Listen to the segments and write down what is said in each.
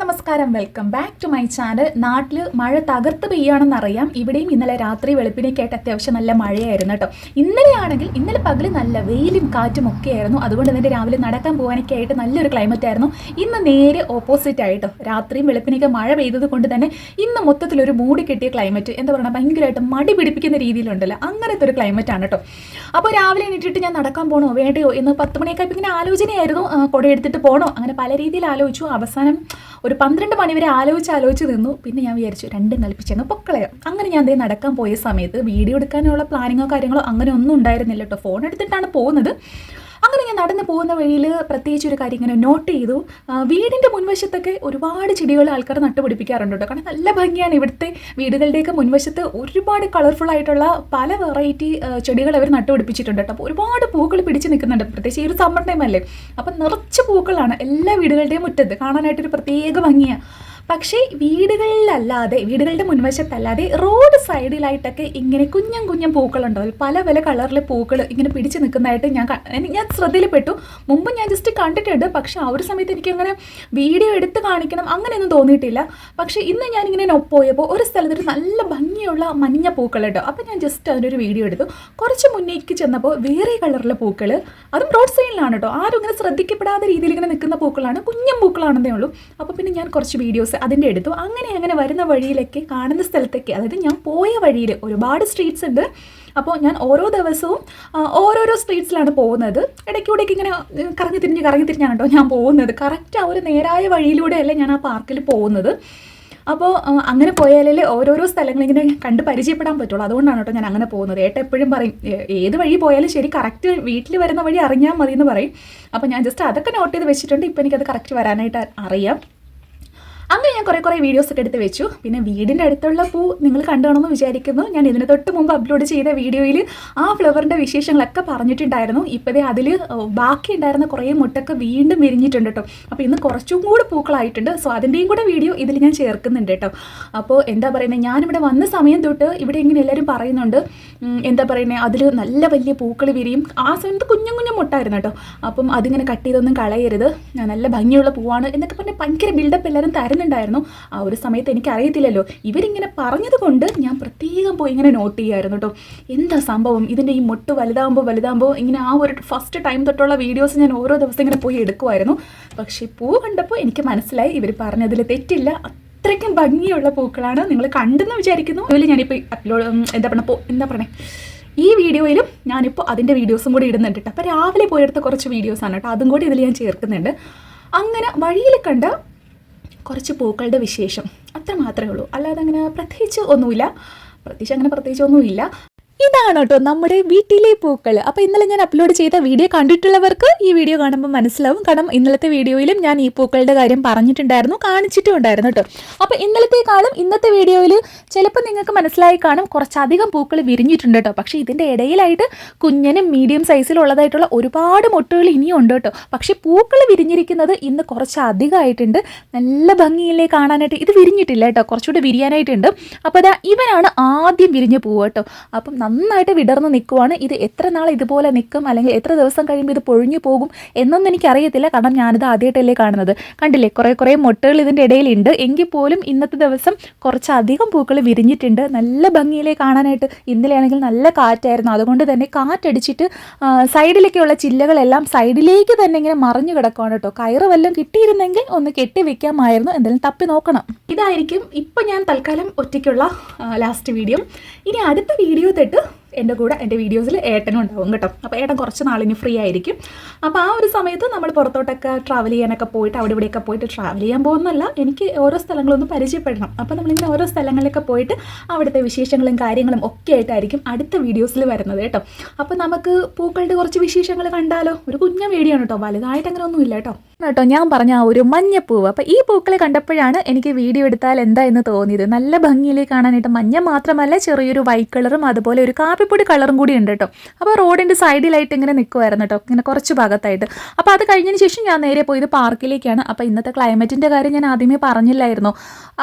നമസ്കാരം. Welcome back to my channel നാട്ടിൽ മഴ തകർത്ത് പെയ്യാണെന്ന് അറിയാം. ഇവിടെയും ഇന്നലെ രാത്രി വെളുപ്പിനേക്കായിട്ട് അത്യാവശ്യം നല്ല മഴയായിരുന്നു കേട്ടോ. ഇന്നലെയാണെങ്കിൽ ഇന്നലെ പകൽ നല്ല വെയിലും കാറ്റും ഒക്കെ ആയിരുന്നു. അതുകൊണ്ട് തന്നെ രാവിലെ നടക്കാൻ പോകാനൊക്കെ ആയിട്ട് നല്ലൊരു ക്ലൈമറ്റ് ആയിരുന്നു. ഇന്ന് നേരെ ഓപ്പോസിറ്റ് ആയിട്ടോ. രാത്രിയും വെളുപ്പിനൊക്കെ മഴ പെയ്തത് കൊണ്ട് തന്നെ ഇന്ന് മൊത്തത്തിലൊരു മൂടി കിട്ടിയ ക്ലൈമറ്റ് എന്താ പറയുക ഭയങ്കരമായിട്ട് മടി പിടിപ്പിക്കുന്ന രീതിയിലുണ്ടല്ലോ. അങ്ങനത്തെ ഒരു ക്ലൈമറ്റ് ആണ് കേട്ടോ. അപ്പോൾ രാവിലെ എണീറ്റിട്ട് ഞാൻ നടക്കാൻ പോകണോ വേണ്ടയോ? എന്ന് പത്ത് മണിയൊക്കെ ഇങ്ങനെ ആലോചനയായിരുന്നു. ആ, കുട എടുത്തിട്ട് പോകണോ അങ്ങനെ പല രീതിയിൽ ആലോചിച്ചു. അവസാനം ഒരു പന്ത്രണ്ട് മണിവരെ ആലോചിച്ച് ആലോചിച്ച് നിന്നു. പിന്നെ ഞാൻ വിചാരിച്ചു രണ്ടും കൽപ്പിച്ചങ്ങ് പൊക്കളയാം. അങ്ങനെ ഞാൻ അതേ നടക്കാൻ പോയ സമയത്ത് വീഡിയോ എടുക്കാനുള്ള പ്ലാനിങ്ങോ കാര്യങ്ങളോ അങ്ങനെ ഒന്നും ഉണ്ടായിരുന്നില്ല കേട്ടോ ഫോൺ എടുത്തിട്ടാണ് പോകുന്നത്. അങ്ങനെ ഞാൻ നടന്നു പോകുന്ന വഴിയിൽ പ്രത്യേകിച്ച് ഒരു കാര്യം ഇങ്ങനെ നോട്ട് ചെയ്തു. വീടിന്റെ മുൻവശത്തൊക്കെ ഒരുപാട് ചെടികൾ ആൾക്കാർ നട്ടുപിടിപ്പിക്കാറുണ്ട് കേട്ടോ കാരണം നല്ല ഭംഗിയാണ് ഇവിടുത്തെ വീടുകളുടെയൊക്കെ മുൻവശത്ത് ഒരുപാട് കളർഫുൾ ആയിട്ടുള്ള പല വെറൈറ്റി ചെടികൾ അവർ നട്ടുപിടിപ്പിച്ചിട്ടുണ്ട് കേട്ടോ അപ്പോൾ ഒരുപാട് പൂക്കൾ പിടിച്ച് നിൽക്കുന്നുണ്ട്. പ്രത്യേകിച്ച് ഈ ഒരു സമ്മർ ടൈം അല്ലേ? അപ്പം നിറച്ച് പൂക്കളാണ് എല്ലാ വീടുകളുടെയും മുറ്റത്ത് കാണാനായിട്ടൊരു പ്രത്യേക ഭംഗിയാണ് പക്ഷേ വീടുകളിലല്ലാതെ വീടുകളുടെ മുൻവശത്തല്ലാതെ റോഡ് സൈഡിലായിട്ടൊക്കെ ഇങ്ങനെ കുഞ്ഞും കുഞ്ഞും പൂക്കളുണ്ടാവും പല പല കളറിലെ പൂക്കൾ ഇങ്ങനെ പിടിച്ച് നിൽക്കുന്നതായിട്ട് ഞാൻ ഞാൻ ശ്രദ്ധയിൽപ്പെട്ടു. മുമ്പ് ഞാൻ ജസ്റ്റ് കണ്ടിട്ടുണ്ട്. പക്ഷേ ആ ഒരു സമയത്ത് എനിക്കങ്ങനെ വീഡിയോ എടുത്ത് കാണിക്കണം അങ്ങനെയൊന്നും തോന്നിയിട്ടില്ല. പക്ഷേ ഇന്ന് ഞാനിങ്ങനെ പോയപ്പോൾ ഒരു സ്ഥലത്തൊരു നല്ല ഭംഗിയുള്ള മഞ്ഞ പൂക്കൾ കേട്ടോ അപ്പോൾ ഞാൻ ജസ്റ്റ് അതിനൊരു വീഡിയോ എടുത്തു. കുറച്ച് മുന്നേക്ക് ചെന്നപ്പോൾ വേറെ കളറിലെ പൂക്കൾ അതും റോഡ് സൈഡിലാണ് കേട്ടോ ആരും ഇങ്ങനെ ശ്രദ്ധിക്കപ്പെടാത്ത രീതിയിൽ ഇങ്ങനെ നിൽക്കുന്ന പൂക്കളാണ് കുഞ്ഞും പൂക്കളാണെന്നേ ഉള്ളൂ. അപ്പോൾ പിന്നെ ഞാൻ കുറച്ച് വീഡിയോസ് അതിന്റെ എടുത്തു അങ്ങനെ അങ്ങനെ വരുന്ന വഴിയിലൊക്കെ കാണുന്ന സ്ഥലത്തൊക്കെ അതായത് ഞാൻ പോയ വഴിയിൽ ഒരുപാട് സ്ട്രീറ്റ്സ് ഉണ്ട്. അപ്പോൾ ഞാൻ ഓരോ ദിവസവും ഓരോരോ സ്ട്രീറ്റ്സിലാണ് പോകുന്നത്. ഇടയ്ക്കൂടെയൊക്കെ ഇങ്ങനെ കറങ്ങി തിരിഞ്ഞ് കറങ്ങി തിരിഞ്ഞാണ് കേട്ടോ ഞാൻ പോകുന്നത്. കറക്റ്റ് ആ ഒരു നേരായ വഴിയിലൂടെയല്ല ഞാൻ ആ പാർക്കിൽ പോകുന്നത്. അപ്പോൾ അങ്ങനെ പോയാലേ ഓരോരോ സ്ഥലങ്ങൾ ഇങ്ങനെ കണ്ട് പരിചയപ്പെടാൻ പറ്റുള്ളൂ. അതുകൊണ്ടാണ് കേട്ടോ ഞാൻ അങ്ങനെ പോകുന്നത്. ഏട്ട എപ്പോഴും പറയും ഏത് വഴി പോയാലും ശരി കറക്റ്റ് വീട്ടിൽ വരുന്ന വഴി അറിഞ്ഞാൽ മതി എന്ന് പറയും. അപ്പോൾ ഞാൻ ജസ്റ്റ് അതൊക്കെ നോട്ട് ചെയ്ത് വെച്ചിട്ടുണ്ട്. ഇപ്പോൾ എനിക്കത് കറക്റ്റ് വരാനായിട്ട് അറിയാം. അങ്ങനെ ഞാൻ കുറേ കുറേ വീഡിയോസ് ഒക്കെ എടുത്ത് വെച്ചു. പിന്നെ വീടിന്റെ അടുത്തുള്ള പൂ നിങ്ങൾ കണ്ടുകാണെന്ന് വിചാരിക്കുന്നു. ഞാൻ ഇതിന് തൊട്ട് മുമ്പ് അപ്ലോഡ് ചെയ്ത വീഡിയോയിൽ ആ ഫ്ലവറിന്റെ വിശേഷങ്ങളൊക്കെ പറഞ്ഞിട്ടുണ്ടായിരുന്നു. ഇപ്പോഴേ അതിൽ ബാക്കി ഉണ്ടായിരുന്ന കുറേ മുട്ടൊക്കെ വീണ്ടും വിരിഞ്ഞിട്ടുണ്ട് കേട്ടോ. അപ്പോൾ ഇന്ന് കുറച്ചും കൂടി പൂക്കളായിട്ടുണ്ട്. സോ അതിന്റെയും കൂടെ വീഡിയോ ഇതിൽ ഞാൻ ചേർക്കുന്നുണ്ട് കേട്ടോ. അപ്പോൾ എന്താ പറയുന്നത് ഞാനിവിടെ വന്ന സമയം തൊട്ട് ഇവിടെ ഇങ്ങനെ എല്ലാവരും പറയുന്നുണ്ട് എന്താ പറയുന്നത് അതിൽ നല്ല വലിയ പൂക്കൾ വിരിയും. ആ സമയത്ത് കുഞ്ഞു കുഞ്ഞു മുട്ടായിരുന്നു കേട്ടോ. അപ്പം അതിങ്ങനെ കട്ട് ചെയ്തൊന്നും കളയരുത്. നല്ല ഭംഗിയുള്ള പൂവാണ് എന്നൊക്കെ പറഞ്ഞ് ഭയങ്കര ബിൽഡപ്പ് എല്ലാവരും തരുന്നുണ്ടായിരുന്നു. ആ ഒരു സമയത്ത് എനിക്ക് അറിയത്തില്ലല്ലോ ഇവരിങ്ങനെ പറഞ്ഞത് കൊണ്ട് ഞാൻ പ്രത്യേകം പോയി ഇങ്ങനെ നോട്ട് ചെയ്യുമായിരുന്നു കേട്ടോ. എന്താ സംഭവം? ഇതിന്റെ ഈ മുട്ട് വലുതാകുമ്പോൾ വലുതാകുമ്പോൾ ഇങ്ങനെ ആ ഒരു ഫസ്റ്റ് ടൈം തൊട്ടുള്ള വീഡിയോസ് ഞാൻ ഓരോ ദിവസം ഇങ്ങനെ പോയി എടുക്കുമായിരുന്നു പക്ഷേ പൂ കണ്ടപ്പോൾ എനിക്ക് മനസ്സിലായി ഇവർ പറഞ്ഞതിൽ തെറ്റില്ല. അത്രയ്ക്കും ഭംഗിയുള്ള പൂക്കളാണ് നിങ്ങൾ കണ്ടെന്ന് വിചാരിക്കുന്നു. അതുപോലെ ഞാനിപ്പോൾ അപ്ലോഡ് എന്താ പറയുക എന്താ പറയണേ ഈ വീഡിയോയിലും ഞാനിപ്പോൾ അതിന്റെ വീഡിയോസും കൂടി ഇടുന്നുണ്ട് കേട്ടോ. അപ്പോൾ രാവിലെ പോയെടുത്ത കുറച്ച് വീഡിയോസാണ് കേട്ടോ. അതും കൂടി ഇതിൽ ഞാൻ ചേർക്കുന്നുണ്ട്. അങ്ങനെ വഴിയിൽ കണ്ട കുറച്ച് പൂക്കളുടെ വിശേഷം. അത്ര മാത്രമേ ഉള്ളൂ. അല്ലാതെ അങ്ങനെ പ്രത്യേകിച്ച് ഒന്നുമില്ല. പ്രത്യേകിച്ച് അങ്ങനെ പ്രത്യേകിച്ച് ഒന്നുമില്ല. ഇതാണ് കേട്ടോ നമ്മുടെ വീട്ടിലെ പൂക്കൾ. അപ്പോൾ ഇന്നലെ ഞാൻ അപ്ലോഡ് ചെയ്ത വീഡിയോ കണ്ടിട്ടുള്ളവർക്ക് ഈ വീഡിയോ കാണുമ്പോൾ മനസ്സിലാവും. കാരണം ഇന്നലത്തെ വീഡിയോയിലും ഞാൻ ഈ പൂക്കളുടെ കാര്യം പറഞ്ഞിട്ടുണ്ടായിരുന്നു കാണിച്ചിട്ടും ഉണ്ടായിരുന്നു കേട്ടോ അപ്പോൾ ഇന്നലത്തെക്കാളും ഇന്നത്തെ വീഡിയോയിൽ ചിലപ്പോൾ നിങ്ങൾക്ക് മനസ്സിലായി കാണും കുറച്ചധികം പൂക്കൾ വിരിഞ്ഞിട്ടുണ്ട് കേട്ടോ പക്ഷേ ഇതിന്റെ ഇടയിലായിട്ട് കുഞ്ഞനും മീഡിയം സൈസിലുള്ളതായിട്ടുള്ള ഒരുപാട് മുട്ടുകൾ ഇനിയും ഉണ്ട് കേട്ടോ പക്ഷേ പൂക്കൾ വിരിഞ്ഞിരിക്കുന്നത് ഇന്ന് കുറച്ചധികമായിട്ടുണ്ട്. നല്ല ഭംഗിയിലേ കാണാനായിട്ട്. ഇത് വിരിഞ്ഞിട്ടില്ല കേട്ടോ കുറച്ചുകൂടി വിരിയാനായിട്ടുണ്ട്. അപ്പോൾ അതാ ഇവനാണ് ആദ്യം വിരിഞ്ഞ പൂവ് കേട്ടോ അപ്പം നന്നായിട്ട് വിടർന്ന് നിൽക്കുവാണ് ഇത് എത്ര നാൾ ഇതുപോലെ നിൽക്കും അല്ലെങ്കിൽ എത്ര ദിവസം കഴിയുമ്പോൾ ഇത് പൊഴിഞ്ഞു പോകും? എന്നൊന്നും എനിക്കറിയത്തില്ല. കാരണം ഞാനിത് ആദ്യമായിട്ടല്ലേ കാണുന്നത്. കണ്ടില്ലേ? കുറേ കുറേ മുട്ടകൾ ഇതിന്റെ ഇടയിലുണ്ട്. എങ്കിൽ പോലും ഇന്നത്തെ ദിവസം കുറച്ചധികം പൂക്കൾ വിരിഞ്ഞിട്ടുണ്ട്. നല്ല ഭംഗിയിലേ കാണാനായിട്ട് ഇന്നലെയാണെങ്കിൽ നല്ല കാറ്റായിരുന്നു. അതുകൊണ്ട് തന്നെ കാറ്റടിച്ചിട്ട് സൈഡിലേക്കുള്ള ചില്ലകളെല്ലാം സൈഡിലേക്ക് തന്നെ ഇങ്ങനെ മറിഞ്ഞു കിടക്കുകയാണ് കേട്ടോ. കയറ് വല്ലതും കിട്ടിയിരുന്നെങ്കിൽ ഒന്ന് കെട്ടി വെക്കാമായിരുന്നു. എന്തെങ്കിലും തപ്പി നോക്കണം. ഇതായിരിക്കും ഇപ്പം ഞാൻ തൽക്കാലം ഒറ്റയ്ക്കുള്ള ലാസ്റ്റ് വീഡിയോ ഇനി അടുത്ത വീഡിയോ തൊട്ട് എന്റെ കൂടെ എന്റെ വീഡിയോസിൽ ഏട്ടനും ഉണ്ടാവും കേട്ടോ. അപ്പോൾ ഏട്ടൻ കുറച്ച് നാളിന് ഫ്രീ ആയിരിക്കും. അപ്പോൾ ആ ഒരു സമയത്ത് നമ്മൾ പുറത്തോട്ടൊക്കെ ട്രാവൽ ചെയ്യാനൊക്കെ പോയിട്ട് അവിടെ ഇവിടെയൊക്കെ പോയിട്ട് ട്രാവൽ ചെയ്യാൻ പോകുന്നല്ല എനിക്ക് ഓരോ സ്ഥലങ്ങളൊന്ന് പരിചയപ്പെടണം. അപ്പോൾ നമ്മളിങ്ങനെ ഓരോ സ്ഥലങ്ങളിലൊക്കെ പോയിട്ട് അവിടുത്തെ വിശേഷങ്ങളും കാര്യങ്ങളും ഒക്കെ ആയിട്ടായിരിക്കും അടുത്ത വീഡിയോസിൽ വരുന്നത് കേട്ടോ. അപ്പോൾ നമുക്ക് പൂക്കളുടെ കുറച്ച് വിശേഷങ്ങൾ കണ്ടാലോ? ഒരു കുഞ്ഞ വീഡിയോ ആണ് കേട്ടോ. വലുതായിട്ട് അങ്ങനെ ഒന്നുമില്ല കേട്ടോ. കേട്ടോ ഞാൻ പറഞ്ഞ ആ ഒരു മഞ്ഞപ്പൂവ്. അപ്പോൾ ഈ പൂക്കളെ കണ്ടപ്പോഴാണ് എനിക്ക് വീഡിയോ എടുത്താൽ എന്താ എന്ന് തോന്നിയത്? നല്ല ഭംഗിയിലേക്ക് കാണാനായിട്ട് മഞ്ഞ മാത്രമല്ല ചെറിയൊരു വൈറ്റ് കളറും അതുപോലെ ഒരു കാപ്പിപ്പൊടി കളറും കൂടി ഉണ്ട് കേട്ടോ അപ്പോൾ റോഡിന്റെ സൈഡിലായിട്ട് ഇങ്ങനെ നിൽക്കുമായിരുന്നു കേട്ടോ ഇങ്ങനെ കുറച്ച് ഭാഗത്തായിട്ട്. അപ്പോൾ അത് കഴിഞ്ഞതിന് ശേഷം ഞാൻ നേരെ പോയത് പാർക്കിലേക്കാണ്. അപ്പോൾ ഇന്നത്തെ ക്ലൈമറ്റിന്റെ കാര്യം ഞാൻ ആദ്യമേ പറഞ്ഞില്ലായിരുന്നു.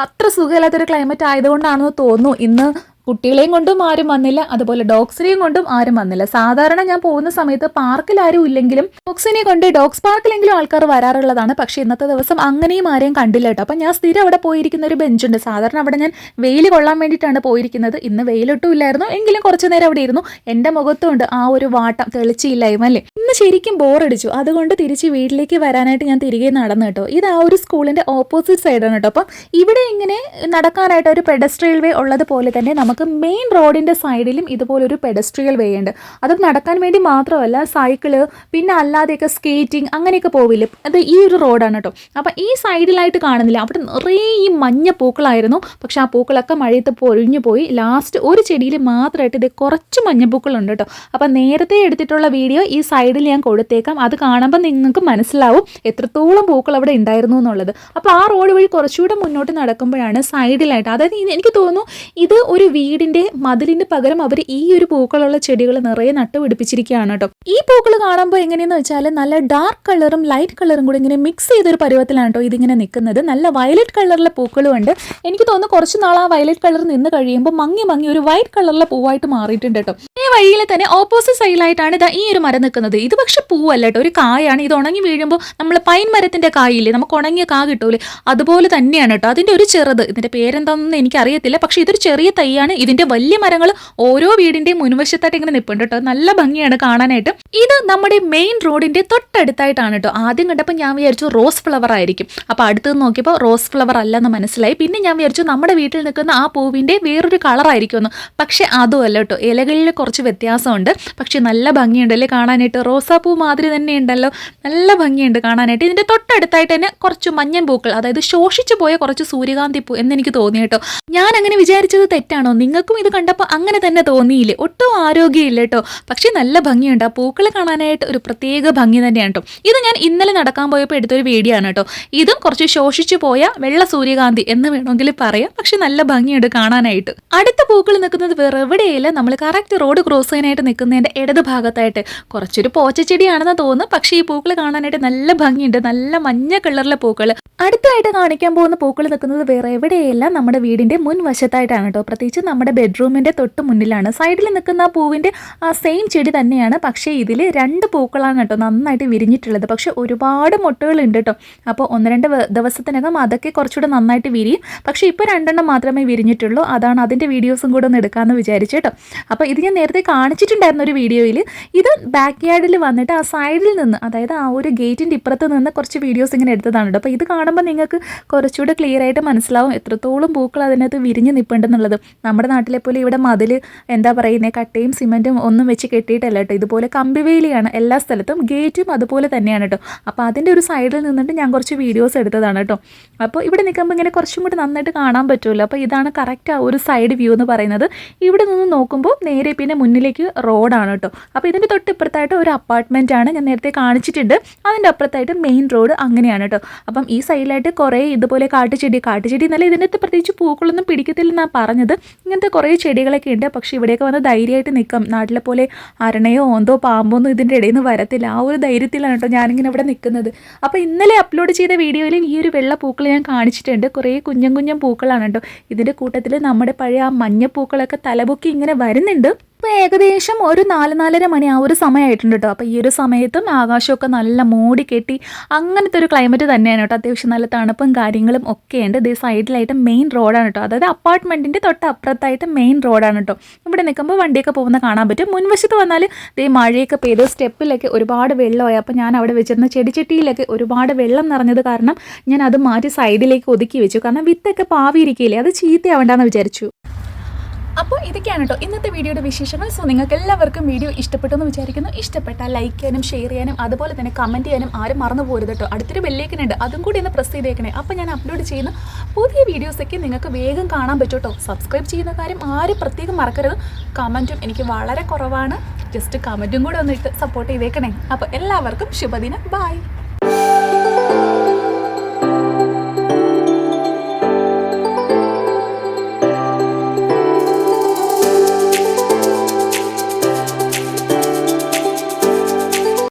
അത്ര സുഖമില്ലാത്തൊരു ക്ലൈമറ്റ് ആയതുകൊണ്ടാണെന്ന് തോന്നുന്നു. ഇന്ന് കുട്ടികളെയും കൊണ്ടും ആരും വന്നില്ല. അതുപോലെ ഡോഗ്സിനെയും കൊണ്ടും ആരും വന്നില്ല. സാധാരണ ഞാൻ പോകുന്ന സമയത്ത് പാർക്കിൽ ആരും ഇല്ലെങ്കിലും ഡോഗ്സിനെ കൊണ്ട് ഡോഗ്സ് പാർക്കിലെങ്കിലും ആൾക്കാർ വരാറുള്ളതാണ്. പക്ഷേ ഇന്നത്തെ ദിവസം അങ്ങനെയും ആരെയും കണ്ടില്ല കേട്ടോ. അപ്പം ഞാൻ സ്ഥിരം അവിടെ പോയിരിക്കുന്ന ഒരു ബെഞ്ചുണ്ട്. സാധാരണ അവിടെ ഞാൻ വെയിൽ കൊള്ളാൻ വേണ്ടിയിട്ടാണ് പോയിരിക്കുന്നത്. ഇന്ന് വെയിലൊട്ടും ഇല്ലായിരുന്നു. എങ്കിലും കുറച്ചു നേരം അവിടെ ഇരുന്നു. എന്റെ മുഖത്തുണ്ട് ആ ഒരു വാട്ടം തെളിച്ചില്ലായ്മ അല്ലേ? ഇന്ന് ശരിക്കും ബോറടിച്ചു. അതുകൊണ്ട് തിരിച്ച് വീട്ടിലേക്ക് വരാനായിട്ട് ഞാൻ തിരികെ നടന്നു കേട്ടോ. ഇത് ആ ഒരു സ്കൂളിന്റെ ഓപ്പോസിറ്റ് സൈഡാണ് കേട്ടോ. അപ്പം ഇവിടെ ഇങ്ങനെ നടക്കാനായിട്ട് ഒരു പെഡസ്ട്രിയൽ വേ ഉള്ളതുപോലെ തന്നെ നമുക്ക് മെയിൻ റോഡിന്റെ സൈഡിലും ഇതുപോലൊരു പെഡസ്ട്രിയൽ വേ ഉണ്ട്. അത് നടക്കാൻ വേണ്ടി മാത്രമല്ല സൈക്കിൾ പിന്നെ അല്ലാതെയൊക്കെ സ്കേറ്റിംഗ് അങ്ങനെയൊക്കെ പോവില്ല? അത് ഈ ഒരു റോഡാണ് കേട്ടോ അപ്പം ഈ സൈഡിലായിട്ട് കാണുന്നില്ല. അവിടെ നിറയെ ഈ മഞ്ഞ പൂക്കളായിരുന്നു പക്ഷെ ആ പൂക്കളൊക്കെ മഴയത്ത് പൊഴിഞ്ഞു പോയി. ലാസ്റ്റ് ഒരു ചെടിയിൽ മാത്രമായിട്ട് ഇത് കുറച്ച് മഞ്ഞപ്പൂക്കളുണ്ട് കേട്ടോ അപ്പം നേരത്തെ എടുത്തിട്ടുള്ള വീഡിയോ ഈ സൈഡിൽ ഞാൻ കൊടുത്തേക്കാം. അത് കാണുമ്പോൾ നിങ്ങൾക്ക് മനസ്സിലാവും എത്രത്തോളം പൂക്കൾ അവിടെ ഉണ്ടായിരുന്നു എന്നുള്ളത്. അപ്പോൾ ആ റോഡ് വഴി കുറച്ചുകൂടെ മുന്നോട്ട് നടക്കുമ്പോഴാണ് സൈഡിലായിട്ട് അതായത് എനിക്ക് തോന്നുന്നു ഇത് ഒരു വീടിന്റെ മതിലിന് പകരം അവർ ഈ ഒരു പൂക്കളുള്ള ചെടികൾ നിറയെ നട്ടുപിടിപ്പിച്ചിരിക്കുകയാണ് കേട്ടോ. ഈ പൂക്കൾ കാണുമ്പോൾ എങ്ങനെയെന്ന് വെച്ചാൽ നല്ല ഡാർക്ക് കളറും ലൈറ്റ് കളറും കൂടി ഇങ്ങനെ മിക്സ് ചെയ്തൊരു പരുവത്തിലാണ് കേട്ടോ ഇതിങ്ങനെ നിൽക്കുന്നത്. നല്ല വയലറ്റ് കളറിലെ പൂക്കളും ഉണ്ട്. എനിക്ക് തോന്നുന്നു കുറച്ച് നാൾ ആ വയലറ്റ് കളർ നിന്ന് കഴിയുമ്പോൾ മങ്ങി മങ്ങി ഒരു വൈറ്റ് കളറിലെ പൂവായിട്ട് മാറിയിട്ടുണ്ട് കേട്ടോ. വഴിയിൽ തന്നെ ഓപ്പോസിറ്റ് സൈഡിലായിട്ടാണ് ഇതാ ഈ ഒരു മരം നിൽക്കുന്നത്. ഇത് പക്ഷെ പൂവല്ല കേട്ടോ. ഒരു കായാണ്. ഇത് ഉണങ്ങി വീഴുമ്പോൾ നമ്മൾ പൈൻ മരത്തിന്റെ കായില്ലേ? നമുക്ക് ഉണങ്ങിയ കാ കിട്ടൂലേ? അതുപോലെ തന്നെയാണ് കേട്ടോ. അതിന്റെ ഒരു ചെറുത്. ഇതിന്റെ പേരെന്താണെന്ന് എനിക്കറിയത്തില്ല. പക്ഷെ ഇതൊരു ചെറിയ തൈയാണ്. ഇതിന്റെ വലിയ മരങ്ങൾ ഓരോ വീടിന്റെയും മുൻവശത്തായിട്ട് ഇങ്ങനെ നിൽപ്പുണ്ട് കേട്ടോ. നല്ല ഭംഗിയാണ് കാണാനായിട്ട്. ഇത് നമ്മുടെ മെയിൻ റോഡിന്റെ തൊട്ടടുത്തായിട്ടാണ് കേട്ടോ. ആദ്യം കണ്ടപ്പോൾ ഞാൻ വിചാരിച്ചു റോസ് ഫ്ലവർ ആയിരിക്കും. അപ്പോൾ അടുത്ത് നോക്കിയപ്പോൾ റോസ് ഫ്ലവർ അല്ലെന്ന് മനസ്സിലായി. പിന്നെ ഞാൻ വിചാരിച്ചു നമ്മുടെ വീട്ടിൽ നിൽക്കുന്ന ആ പൂവിന്റെ വേറൊരു കളർ ആയിരിക്കുമെന്ന്. പക്ഷെ അതും അല്ല കേട്ടോ. ഇലകളിൽ കുറച്ച് വ്യത്യാസമുണ്ട്. പക്ഷേ നല്ല ഭംഗിയുണ്ട് അല്ലേ കാണാനായിട്ട്? റോസാപ്പൂ മാതിരി തന്നെ ഉണ്ടല്ലോ നല്ല ഭംഗിയുണ്ട് കാണാനായിട്ട്. ഇതിന്റെ തൊട്ടടുത്തായിട്ട് തന്നെ കുറച്ച് മഞ്ഞൻ പൂക്കൾ അതായത് ശോഷിച്ചു പോയ കുറച്ച് സൂര്യകാന്തി പൂ എന്നെനിക്ക് തോന്നി കേട്ടോ. ഞാൻ അങ്ങനെ വിചാരിച്ചത് തെറ്റാണോ? നിങ്ങൾക്കും ഇത് കണ്ടപ്പോൾ അങ്ങനെ തന്നെ തോന്നിയില്ലേ? ഒട്ടും ആരോഗ്യമില്ല കേട്ടോ. പക്ഷേ നല്ല ഭംഗിയുണ്ട്. ആ പൂക്കൾ കാണാനായിട്ട് ഒരു പ്രത്യേക ഭംഗി തന്നെയാണ് കേട്ടോ. ഇത് ഞാൻ ഇന്നലെ നടക്കാൻ പോയപ്പോൾ എടുത്തൊരു വീഡിയോ ആണ് കേട്ടോ. ഇതും കുറച്ച് ശോഷിച്ചു പോയ വെള്ള സൂര്യകാന്തി എന്ന് വേണമെങ്കിൽ പറയാം. പക്ഷെ നല്ല ഭംഗിയുണ്ട് കാണാനായിട്ട്. അടുത്ത പൂക്കൾ നിൽക്കുന്നത് വേറെ എവിടെയില്ല. നമ്മൾ കറക്റ്റ് റോഡ് ക്രോസ് ചെയ്യാനായിട്ട് നിൽക്കുന്നതിന്റെ ഇടത് ഭാഗത്തായിട്ട് കുറച്ചൊരു പോച്ചച്ചെടിയാണെന്ന് തോന്നുന്നു. പക്ഷേ ഈ പൂക്കൾ കാണാനായിട്ട് നല്ല ഭംഗിയുണ്ട്. നല്ല മഞ്ഞ കളറിലെ പൂക്കൾ അടുത്തായിട്ട് കാണിക്കാൻ പോകുന്ന പൂക്കൾ നിൽക്കുന്നത് വേറെ എവിടെയല്ല നമ്മുടെ വീടിന്റെ മുൻവശത്തായിട്ടാണ് കേട്ടോ. പ്രത്യേകിച്ച് നമ്മുടെ ബെഡ്റൂമിന്റെ തൊട്ട് മുന്നിലാണ്. സൈഡിൽ നിൽക്കുന്ന ആ പൂവിന്റെ ആ സെയിം ചെടി തന്നെയാണ്. പക്ഷേ ഇതിൽ രണ്ട് പൂക്കളാണ് കേട്ടോ നന്നായിട്ട് വിരിഞ്ഞിട്ടുള്ളത്. പക്ഷേ ഒരുപാട് മുട്ടകളുണ്ട് കേട്ടോ. അപ്പോൾ ഒന്ന് രണ്ട് ദിവസത്തിനകം അതൊക്കെ കുറച്ചുകൂടെ നന്നായിട്ട് വിരിയും. പക്ഷേ ഇപ്പോൾ രണ്ടെണ്ണം മാത്രമേ വിരിഞ്ഞിട്ടുള്ളൂ. അതാണ് അതിന്റെ വീഡിയോസും കൂടെ ഒന്ന് എടുക്കാമെന്ന് വിചാരിച്ചു കേട്ടോ. അപ്പോൾ ഇത് ഞാൻ നേരത്തെ കാണിച്ചിട്ടുണ്ടായിരുന്ന ഒരു വീഡിയോയിൽ ഇത് ബാക്ക് യാർഡിൽ വന്നിട്ട് ആ സൈഡിൽ നിന്ന് അതായത് ആ ഒരു ഗേറ്റിന്റെ ഇപ്പുറത്ത് നിന്ന് കുറച്ച് വീഡിയോസ് ഇങ്ങനെ എടുത്തതാണ് കേട്ടോ അപ്പോൾ ഇത് കാണുമ്പോൾ നിങ്ങൾക്ക് കുറച്ചുകൂടെ ക്ലിയർ ആയിട്ട് മനസ്സിലാവും എത്രത്തോളം പൂക്കൾ അതിനകത്ത് വിരിഞ്ഞ് നിൽപ്പുണ്ടെന്നുള്ളത് നമ്മുടെ നാട്ടിലെ പോലെ ഇവിടെ മതിൽ എന്താ പറയുന്നത് കട്ടയും സിമെന്റും ഒന്നും വെച്ച് കെട്ടിയിട്ടല്ല കേട്ടോ ഇതുപോലെ കമ്പിവേലിയാണ് എല്ലാ സ്ഥലത്തും ഗേറ്റും അതുപോലെ തന്നെയാണ് കേട്ടോ അപ്പോൾ അതിന്റെ ഒരു സൈഡിൽ നിന്നിട്ട് ഞാൻ കുറച്ച് വീഡിയോസ് എടുത്തതാണ് കേട്ടോ അപ്പോൾ ഇവിടെ നിൽക്കുമ്പോൾ ഇങ്ങനെ കുറച്ചും കൂടി നന്നായിട്ട് കാണാൻ പറ്റുമല്ലോ അപ്പോൾ ഇതാണ് കറക്റ്റ് ആ ഒരു സൈഡ് വ്യൂ എന്ന് പറയുന്നത്. ഇവിടെ നിന്ന് നോക്കുമ്പോൾ നേരെ പിന്നെ മുന്നിലേക്ക് റോഡാണ് കേട്ടോ. അപ്പോൾ ഇതിന്റെ തൊട്ടിപ്പുറത്തായിട്ട് ഒരു അപ്പാർട്ട്മെന്റ് ആണ് ഞാൻ നേരത്തെ കാണിച്ചിട്ടുണ്ട്. അതിന്റെ അപ്പുറത്തായിട്ട് മെയിൻ റോഡ് അങ്ങനെയാണ് കേട്ടോ. അപ്പം ഈ സൈഡിലായിട്ട് കുറേ ഇതുപോലെ കാട്ടുചെടി കാട്ടുചെടി എന്നല്ല ഇതിന്റെ അകത്ത് പ്രത്യേകിച്ച് പൂക്കളൊന്നും പിടിക്കത്തില്ലെന്നാണ് പറഞ്ഞത്. ഇങ്ങനത്തെ കുറേ ചെടികളൊക്കെ ഉണ്ട്. പക്ഷേ ഇവിടെയൊക്കെ വന്ന് ധൈര്യമായിട്ട് നിൽക്കാം. നാട്ടിലെ പോലെ അരണയോ ഓന്തോ പാമ്പോ ഒന്നും ഇതിന്റെ ഇടയിൽ നിന്ന് വരത്തില്ല. ആ ഒരു ധൈര്യത്തിലാണ് കേട്ടോ ഞാനിങ്ങനെ ഇവിടെ നിൽക്കുന്നത്. അപ്പോൾ ഇന്നലെ അപ്ലോഡ് ചെയ്ത വീഡിയോയിൽ ഈ ഒരു വെള്ള പൂക്കൾ ഞാൻ കാണിച്ചിട്ടുണ്ട്. കുറേ കുഞ്ഞും കുഞ്ഞൻ പൂക്കളാണ് കേട്ടോ. ഇതിന്റെ കൂട്ടത്തിൽ നമ്മുടെ പഴയ ആ മഞ്ഞപ്പൂക്കളൊക്കെ തലപൊക്കി ഇങ്ങനെ വരുന്നുണ്ട്. ഇപ്പോൾ ഏകദേശം ഒരു നാല് നാലര മണി ആ ഒരു സമയമായിട്ടുണ്ട് കേട്ടോ അപ്പോൾ ഈ ഒരു സമയത്തും ആകാശമൊക്കെ നല്ല മൂടി കെട്ടി അങ്ങനത്തെ ഒരു ക്ലൈമറ്റ് തന്നെയാണ് കേട്ടോ അത്യാവശ്യം നല്ല തണുപ്പും കാര്യങ്ങളും ഒക്കെ ഉണ്ട്. ഇതേ സൈഡിലായിട്ട് മെയിൻ റോഡാണ് കേട്ടോ അതായത് അപ്പാർട്ട്മെന്റിന്റെ തൊട്ട് അപ്പുറത്തായിട്ട് മെയിൻ റോഡാണ് കേട്ടോ ഇവിടെ നിൽക്കുമ്പോൾ വണ്ടിയൊക്കെ പോകുന്ന കാണാൻ പറ്റും. മുൻവശത്ത് വന്നാൽ ഇതേ മഴയൊക്കെ പെയ്ത് സ്റ്റെപ്പിലൊക്കെ ഒരുപാട് വെള്ളമായി. അപ്പോൾ ഞാൻ അവിടെ വെച്ചിരുന്ന ചെടിച്ചട്ടിയിലൊക്കെ ഒരുപാട് വെള്ളം നിറഞ്ഞത് കാരണം ഞാൻ അത് മാറ്റി സൈഡിലേക്ക് ഒതുക്കി വെച്ചു. കാരണം വിത്തൊക്കെ പാവിയിരിക്കില്ലേ അത് ചീത്തയാവണ്ടെന്ന് വിചാരിച്ചു. അപ്പോൾ ഇതൊക്കെയാണ് കേട്ടോ ഇന്നത്തെ വീഡിയോയുടെ വിശേഷങ്ങൾ. സോ നിങ്ങൾക്ക് എല്ലാവർക്കും വീഡിയോ ഇഷ്ടപ്പെട്ടു എന്ന് വിചാരിക്കുന്നു. ഇഷ്ടപ്പെട്ടാൽ ലൈക്ക് ചെയ്യാനും ഷെയർ ചെയ്യാനും അതുപോലെ തന്നെ കമന്റ് ചെയ്യാനും ആരും മറന്നു പോരുത് കേട്ടോ അടുത്തൊരു ബെല്ലേക്കനുണ്ട് അതും കൂടി ഒന്ന് പ്രസ് ചെയ്തേക്കണേ. അപ്പോൾ ഞാൻ അപ്ലോഡ് ചെയ്യുന്ന പുതിയ വീഡിയോസൊക്കെ നിങ്ങൾക്ക് വേഗം കാണാൻ പറ്റും കേട്ടോ സബ്സ്ക്രൈബ് ചെയ്യുന്ന കാര്യം ആരും പ്രത്യേകം മറക്കരുത്. കമന്റും എനിക്ക് വളരെ കുറവാണ്. ജസ്റ്റ് കമന്റും കൂടെ ഒന്ന് ഇട്ട് സപ്പോർട്ട് ചെയ്തേക്കണേ. അപ്പോൾ എല്ലാവർക്കും ശുഭദിനം. ബൈ